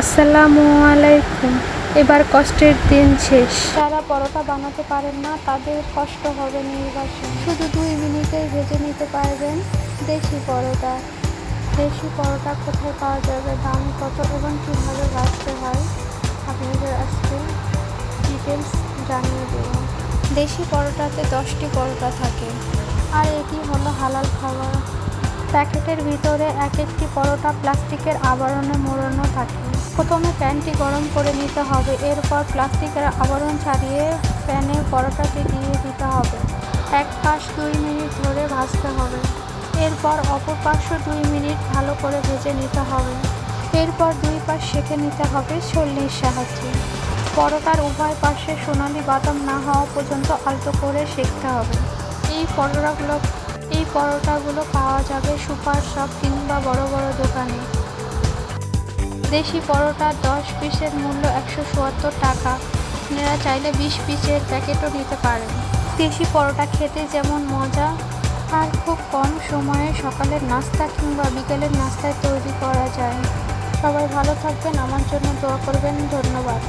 আসসালামু আলাইকুম। এবার কষ্টের দিন শেষ। যারা পরোটা বানাতে পারেন না, তাদের কষ্ট হবে নির্বাসন। শুধু দুই মিনিটেই ভেজে নিতে পারবেন দেশি পরোটা। দেশি পরোটা কোথায় পাওয়া যাবে, দাম কত এবং কীভাবে ভাজতে হয়, আপনাদের আজকে ডিটেলস জানিয়ে দেব। দেশি পরোটাতে দশটি পরোটা থাকে, আর এটি হলো হালাল খাবার। প্যাকেটের ভিতরে এক একটি পরোটা প্লাস্টিকের আবরণে মোড়ানো থাকে। প্রথমে প্যানটি গরম করে নিতে হবে। এরপর প্লাস্টিকের আবরণ ছাড়িয়ে প্যানে পরোটাটি দিয়ে দিতে হবে। এক পাশ দুই মিনিট ধরে ভাজতে হবে। এরপর অপর পাশও দুই মিনিট ভালো করে ভেজে নিতে হবে। এরপর দুই পাশ সেঁকে নিতে হবে ছল্লির সাহায্যে। পরোটার উভয় পাশে সোনালি বাদাম না হওয়া পর্যন্ত আলতো করে সেঁকতে হবে। এই পরোটাগুলো এই পরোটাগুলো পাওয়া যাবে সুপার শপ কিংবা বড় বড় দোকানে। দেশি পরোটা দশ পিসের মূল্য একশো চুয়াত্তর টাকা। আপনারা চাইলে বিশ পিসের প্যাকেটও নিতে পারেন। দেশি পরোটা খেতে যেমন মজা, আর খুব কম সময়ে সকালের নাস্তা কিংবা বিকেলের নাস্তায় তৈরি করা যায়। সবাই ভালো থাকবেন, আমার জন্য দোয়া করবেন, ধন্যবাদ।